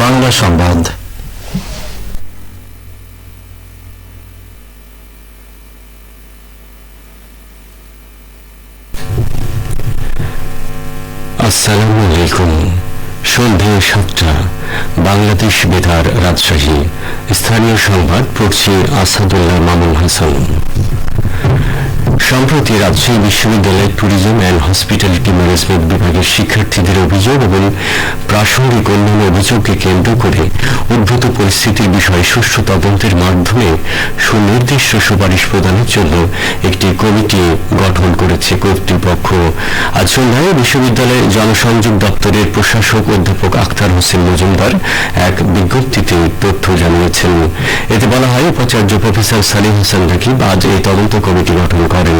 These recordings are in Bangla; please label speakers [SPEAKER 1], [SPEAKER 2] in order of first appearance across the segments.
[SPEAKER 1] বাংলা সংবাদ।
[SPEAKER 2] আসসালামু আলাইকুম। সন্ধে সাতটা, বাংলাদেশ বেতার রাজশাহী। স্থানীয় সংবাদ পড়ছি আসাদুল্লাহ মামুন হাসান। সম্প্রতি রাজশাহী বিশ্ববিদ্যালয়ের ট্যুরিজম অ্যান্ড হসপিটালিটি ম্যানেজমেন্ট বিভাগের শিক্ষার্থীদের অভিযোগ এবং প্রাসঙ্গিক অন্যান্য অভিযোগকে কেন্দ্র করে উদ্ভূত পরিস্থিতির বিষয়ে সুষ্ঠু তদন্তের মাধ্যমে সুনির্দিষ্ট সুপারিশ প্রদানের জন্য একটি কমিটি গঠন করেছে কর্তৃপক্ষ। আজ সন্ধ্যায় বিশ্ববিদ্যালয়ের জনসংযোগ দপ্তরের প্রশাসক অধ্যাপক আখতার হোসেন মজুমদার এক বিজ্ঞপ্তিতে তথ্য জানিয়েছেন। এতে বলা হয়, উপাচার্য প্রফেসর সালিম হাসান রাকিব আজ এই তদন্ত কমিটি গঠন করেন।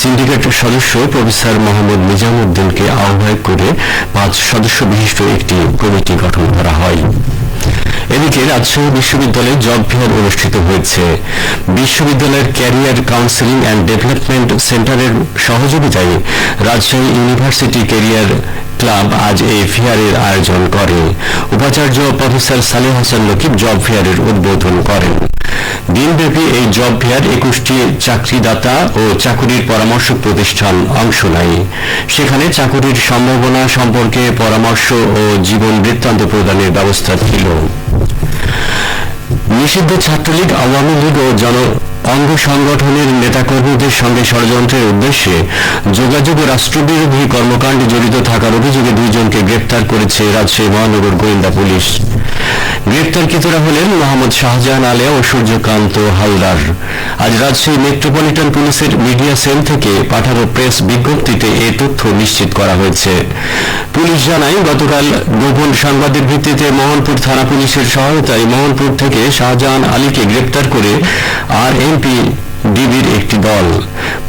[SPEAKER 2] সিন্ডিকেটের সদস্য প্রফেসর মোহাম্মদ নিজামুদ্দিনকে আহ্বায়ক করে পাঁচ সদস্য বিশিষ্ট একটি কমিটি গঠন করা হয়। এদিকে রাজশাহী বিশ্ববিদ্যালয়ে জব ফেয়ার অনুষ্ঠিত হয়েছে। বিশ্ববিদ্যালয়ের ক্যারিয়ার কাউন্সিলিং অ্যান্ড ডেভেলপমেন্ট সেন্টারের সহযোগিতায় রাজশাহী ইউনিভার্সিটি ক্যারিয়ার ক্লাব আজ এই ফেয়ারের আয়োজন করে। উপাচার্য প্রফেসর সালেহ হাসান নকিব জব ফেয়ারের উদ্বোধন করেন। দিনব্যাপী এই জব ফেয়ার একুশটি চাকরিদাতা ও চাকুরির পরামর্শ প্রতিষ্ঠান অংশ নেয়। সেখানে চাকুরির সম্ভাবনা সম্পর্কে পরামর্শ ও জীবন বৃত্তান্ত প্রদানের ব্যবস্থা ছিল। নিষিদ্ধ ছাত্রলীগ আওয়ামী লীগ ও জন অঙ্গ সংগঠনের নেতাকর্মীদের সঙ্গে ষড়যন্ত্রের উদ্দেশ্যে যোগাযোগ ও রাষ্ট্রবিরোধী কর্মকাণ্ডে জড়িত থাকার অভিযোগে দুইজনকে গ্রেপ্তার করেছে রাজশাহী মহানগর গোয়েন্দা পুলিশ। গ্রেপ্তারকৃতরা হলেন মোহাম্মদ শাহজাহান আলিয়া ও সূর্যকান্ত হালদার। আজ রাজশাহী মেট্রোপলিটন পুলিশের মিডিয়া সেল থেকে পাঠানো প্রেস বিজ্ঞপ্তিতে এ তথ্য নিশ্চিত করা হয়েছে। পুলিশ জানায়, গতকাল গোপন সংবাদের ভিত্তিতে মোহনপুর থানা পুলিশের সহায়তায় মোহনপুর থেকে শাহজাহান আলীকে গ্রেপ্তার করে আর এমপি ডিবির একটি দল।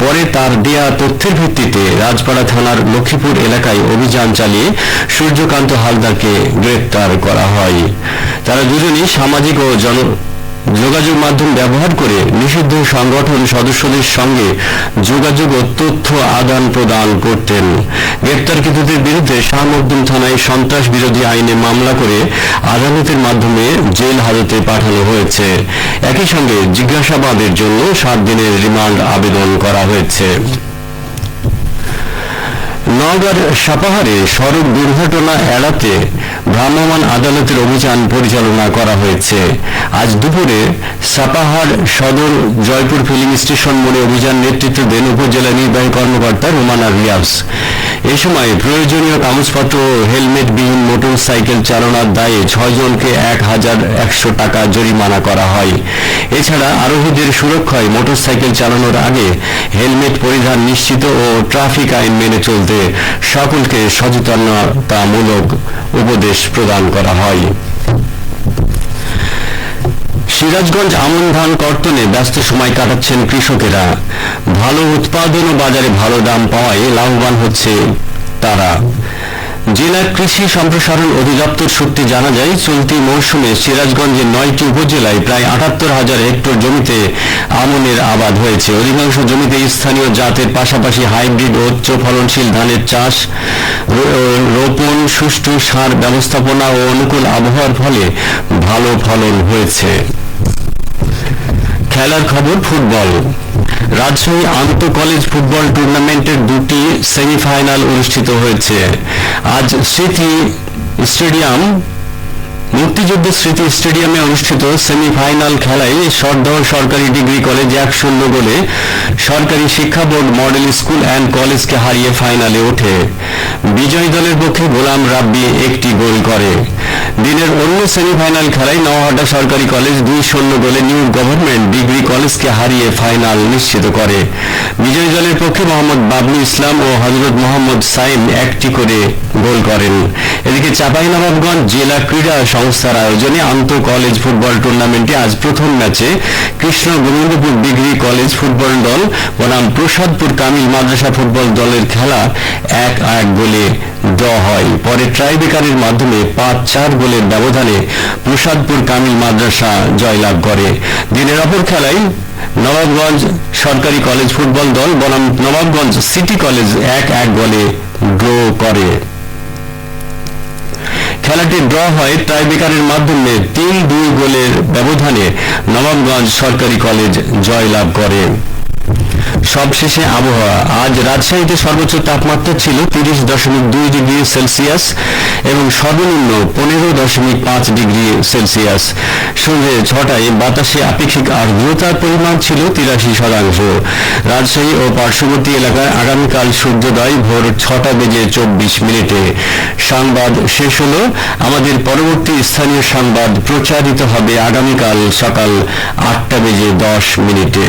[SPEAKER 2] পরে তার দেয়া তথ্যের ভিত্তিতে রাজপাড়া থানার লক্ষ্মীপুর এলাকায় অভিযান চালিয়ে সূর্যকান্ত হালদারকে গ্রেপ্তার করা হয়। তারা দুজনই সামাজিক ও জন যোগাযোগ মাধ্যম ব্যবহার করে নিষিদ্ধ সংগঠন সদস্যদের সঙ্গে যোগাযোগ ও তথ্য আদান প্রদান করতেন। গ্রেপ্তারকৃতদের বিরুদ্ধে শাহমকদুম থানায় সন্ত্রাস বিরোধী আইনে মামলা করে আদালতের মাধ্যমে জেল হাজতে পাঠানো হয়েছে। একই সঙ্গে জিজ্ঞাসাবাদের জন্য সাত দিনের রিমান্ড আবেদন করা হয়েছে। নওগাঁর সাপাহারে সড়ক দুর্ঘটনা এড়াতে ভ্রাম্যমাণ আদালতের অভিযান পরিচালনা করা হয়েছে। আজ দুপুরে সাপাহার সদর জয়পুর ফিলিং স্টেশন মোড়ে অভিযান নেতৃত্ব দেন উপজেলা নির্বাহী কর্মকর্তা রোমানা রিয়াস এ সময় প্রয়োজনীয় কাগজপত্র ও হেলমেটবিহীন মোটর সাইকেল চালনার দায়ে ছয়জনকে এক হাজার একশো টাকা জরিমানা করা হয়। এছাড়া আরোহীদের সুরক্ষায় মোটর সাইকেল চালানোর আগে হেলমেট পরিধান নিশ্চিত ও ট্রাফিক আইন মেনে চলতে সকলকে সচেতনতামূলক উপদেশ প্রদান করা হয়। সিরাজগঞ্জ আমন ধান কর্তনে ব্যস্ত সময় কাটাচ্ছেন কৃষকেরা। ভালো উৎপাদন ও বাজারে ভালো দাম পাওয়ায় লাভবান হচ্ছে তারা। জেলা কৃষি সম্প্রসারণ অধিদপ্তর সূত্রে জানা যায়, চলতি মৌসুমে সিরাজগঞ্জের নয়টি উপজেলায় প্রায় আটাত্তর হাজার হেক্টর জমিতে আমনের আবাদ হয়েছে। অধিকাংশ জমিতে স্থানীয় জাতের পাশাপাশি হাইব্রিড ও উচ্চ ফলনশীল ধানের চাষ রোপণ, সুষ্ঠু সার ব্যবস্থাপনা ও অনুকূল আবহাওয়ার ফলে ভালো ফলন হয়েছে। খেলার খবর ফুটবল। রাজশাহী আন্ত কলেজ ফুটবল টুর্নামেন্টের দুটি সেমিফাইনাল অনুষ্ঠিত হয়েছে। আজ স্মৃতি স্টেডিয়াম মুক্তিযুদ্ধ স্মৃতি স্টেডিয়ামে অনুষ্ঠিত সেমিফাইনাল খেলায় সরদহ সরকারি ডিগ্রি কলেজ এক শূন্য গোলে সরকারি শিক্ষা বোর্ড, মডেল স্কুল অ্যান্ড কলেজকে হারিয়ে ফাইনালে ওঠে। বিজয়ী দলের পক্ষে গোলাম রাব্বি একটি গোল করে। দিনের অন্য সেমিফাইনাল খেলায় নওহাটা সরকারি কলেজ দুই শূন্য গোলে নিউ গভর্নমেন্ট ডিগ্রি কলেজকে হারিয়ে ফাইনাল নিশ্চিত করে। বিজয়ী দলের পক্ষে মোহাম্মদ বাবলু ইসলাম ও হজরত মোহাম্মদ সাইম একটি করে গোল করেন। এদিকে চাঁপাইনবাবগঞ্জ জেলা ক্রীড়া সংস্থার আয়োজনে আন্ত কলেজ ফুটবল টুর্নামেন্টে আজ প্রথম ম্যাচে Krishna Gobindapur degree college football দল বনাম প্রসাদপুর কামিল মাদ্রাসা ফুটবল দলের খেলা এক এক গোলে ড্র হয়। পরে ট্রাইবেকারের মাধ্যমে পাঁচ চার গোলের ব্যবধানে প্রসাদপুর কামিল মাদ্রাসা জয়লাভ করে। দিনের অপর খেলায় নবাবগঞ্জ সরকারি কলেজ ফুটবল দল বনাম নবাবগঞ্জ সিটি কলেজ এক এক গোলে ড্র করে। খেলাটি ড্র হয় টাইব্রেকারের মাধ্যমে তিন দুই গোলের ব্যবধানে নবাবগঞ্জ সরকারি কলেজ জয়লাভ করে। সবশেষে আবহাওয়া। আজ রাজশাহীতে সর্বোচ্চ তাপমাত্রা ছিল তিরিশ দশমিক দুই ডিগ্রি সেলসিয়াস এবং সর্বনিম্ন পনেরো দশমিক পাঁচ ডিগ্রি সেলসিয়াস। সন্ধ্যে ছটায় বাতাসে আপেক্ষিক আর্দ্রতার পরিমাণ ছিল তিরাশি শতাংশ। রাজশাহী ও পার্শ্ববর্তী এলাকায় আগামীকাল সূর্যোদয় ভোর ছটা বেজে চব্বিশ মিনিটে। সংবাদ শেষ হল। আমাদের পরবর্তী স্থানীয় সংবাদ প্রচারিত হবে আগামীকাল সকাল আটটা বেজে দশ মিনিটে।